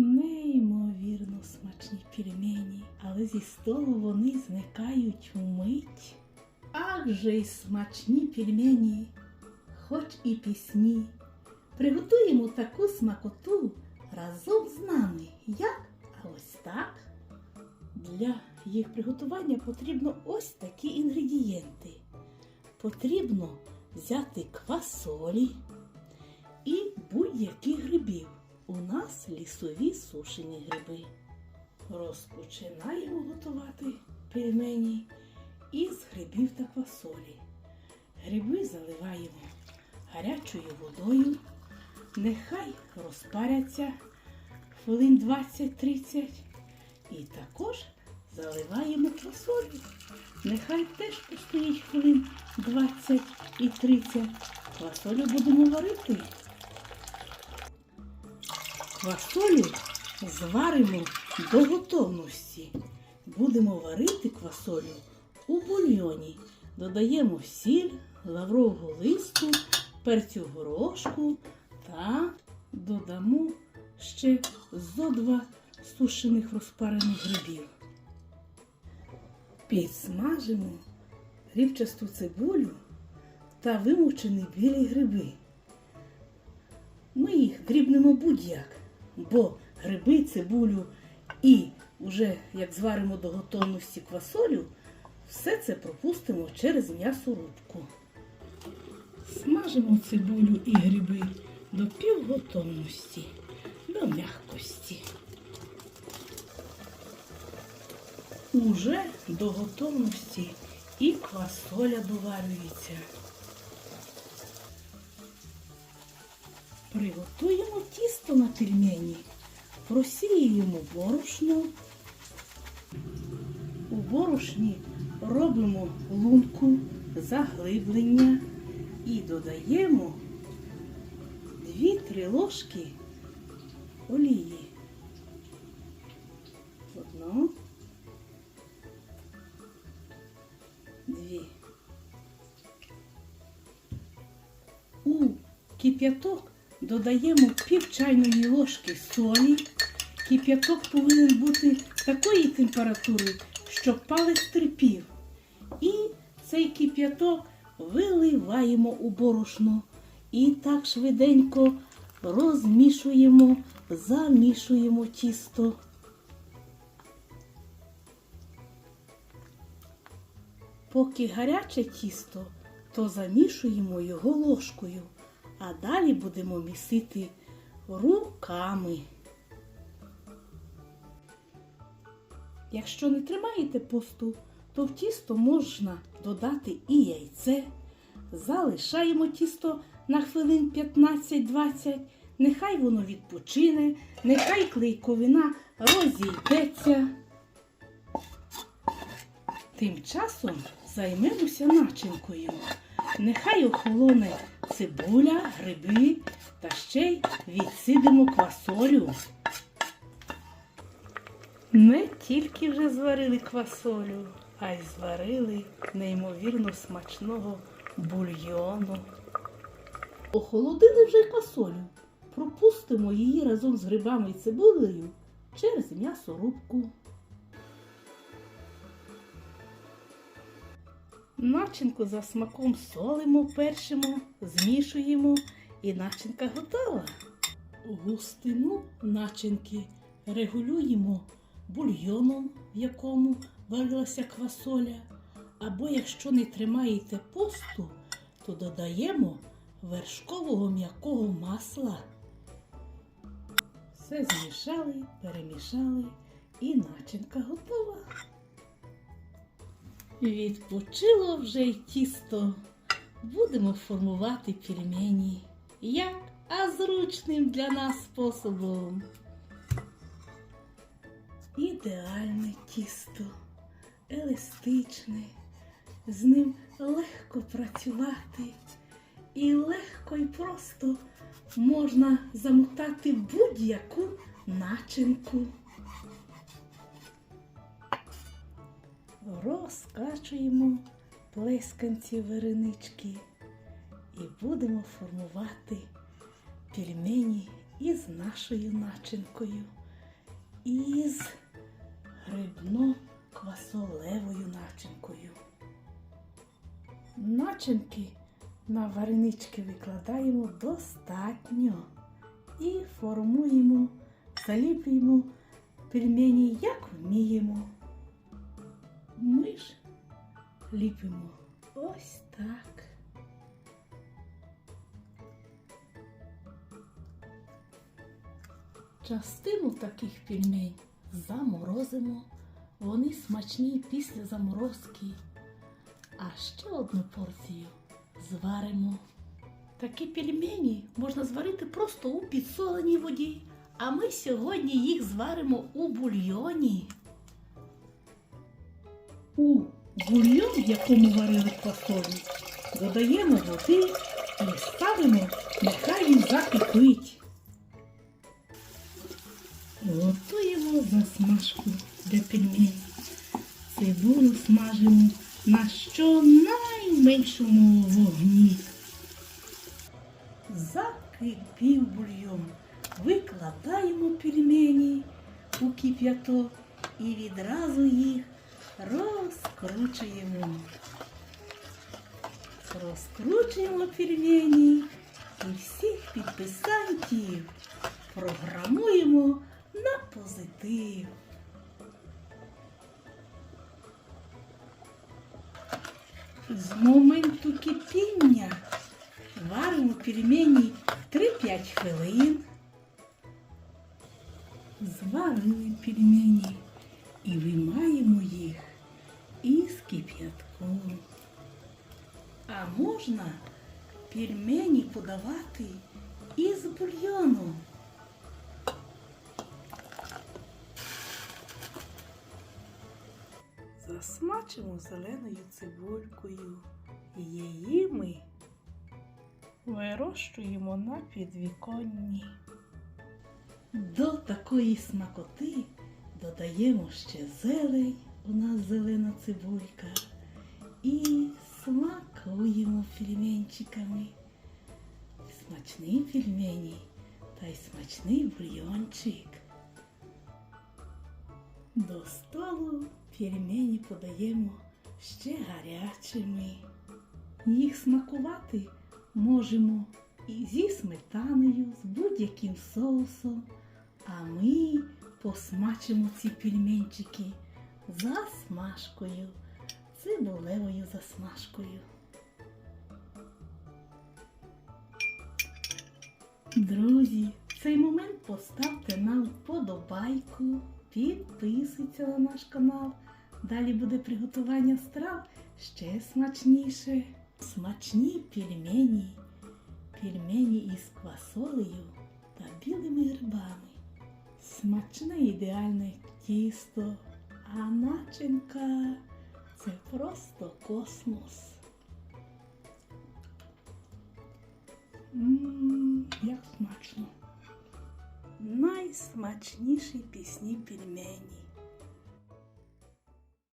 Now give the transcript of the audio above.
Неймовірно смачні пельмені, але зі столу вони зникають вмить. Ах же й смачні пельмені, хоч і пісні. Приготуємо таку смакоту разом з нами. Як? А ось так. Для їх приготування потрібно ось такі інгредієнти. Потрібно взяти квасолі і будь-яких грибів. У нас лісові сушені гриби. Розпочинаємо готувати пельмені із грибів та квасолі. Гриби заливаємо гарячою водою. Нехай розпаряться хвилин 20-30. І також заливаємо квасолю. Нехай теж постоїть хвилин 20 і 30. Квасолю будемо варити. Квасолю зваримо до готовності. Будемо варити квасолю у бульйоні. Додаємо сіль, лаврового листу, перцю горошку та додамо ще зо два сушених розпарених грибів. Підсмажимо рівчасту цибулю та вимучені білі гриби. Ми їх дрібнемо будь-як, бо гриби, цибулю і вже як зваримо до готовності квасолю, все це пропустимо через м'ясорубку. Смажимо цибулю і гриби до півготовності, до м'якості. Уже до готовності і квасоля доварюється. Приготуємо тісто на пельмені. Просіюємо борошно. У борошні робимо лунку, заглиблення і додаємо 2-3 ложки олії. Одну, дві. У кип'яток додаємо пів чайної ложки солі. Кип'яток повинен бути такої температури, щоб палець терпів. І цей кип'яток виливаємо у борошно і так швиденько розмішуємо, замішуємо тісто. Поки гаряче тісто, то замішуємо його ложкою, а далі будемо місити руками. Якщо не тримаєте посту, то в тісто можна додати і яйце. Залишаємо тісто на хвилин 15-20, нехай воно відпочине, нехай клейковина розійдеться. Тим часом займемося начинкою. Нехай охолоне цибуля, гриби та ще й відсидимо квасолю. Не тільки вже зварили квасолю, а й зварили неймовірно смачного бульйону. Охолодили вже квасолю. Пропустимо її разом з грибами і цибулею через м'ясорубку. Начинку за смаком солимо, першимо, змішуємо і начинка готова. Густину начинки регулюємо бульйоном, в якому варилася квасоля. Або якщо не тримаєте посту, то додаємо вершкового м'якого масла. Все змішали, перемішали і начинка готова. Відпочило вже й тісто. Будемо формувати пельмені. Як? А зручним для нас способом. Ідеальне тісто, еластичне, з ним легко працювати і легко і просто можна замотати будь-яку начинку. Розкачуємо плесканці варенички і будемо формувати пельмені із нашою начинкою. із грибно-квасолевою начинкою. Начинки на варенички викладаємо достатньо і формуємо, заліплюємо пельмені, як вміємо. Ми ж ліпимо ось так. Частину таких пельмень заморозимо. Вони смачні після заморозки. А ще одну порцію зваримо. Такі пельмені можна зварити просто у підсоленій воді. А ми сьогодні їх зваримо у бульйоні. У бульйон, в якому варили квасолю, додаємо води і ставимо, нехай він закипить. Готуємо засмажку для пельменей. Цибулю смажимо на щонайменшому вогні. Закипів бульйон. Викладаємо пельмені у кип'яток і відразу їх розкручуємо. Розкручуємо пельмені і всіх підписантів програмуємо на позитив. З моменту кипіння варимо пельмені 3-5 хвилин. Зварили пельмені і виймаємо їх із кип'ятком. А можна пельмені подавати із бульйоном. Засмачимо зеленою цибулькою. Її ми вирощуємо на підвіконні. До такої смакоти додаємо ще зелень, у нас зелена цибулька, і смакуємо фільменчиками. Смачний пельмені та й смачний бульйончик. До столу пельмені подаємо ще гарячими. Їх смакувати можемо і зі сметаною, з будь-яким соусом. А ми посмачимо ці пельменчики засмажкою, цибулевою засмажкою. Друзі, в цей момент поставте нам вподобайку, підписуйтесь на наш канал. Далі буде приготування страв ще смачніше. Смачні пельмені, пельмені із квасолею та білими грибами. Смачне ідеальне тісто, а начинка це просто космос. Ммм, як смачно. Найсмачніші пісні пельмені.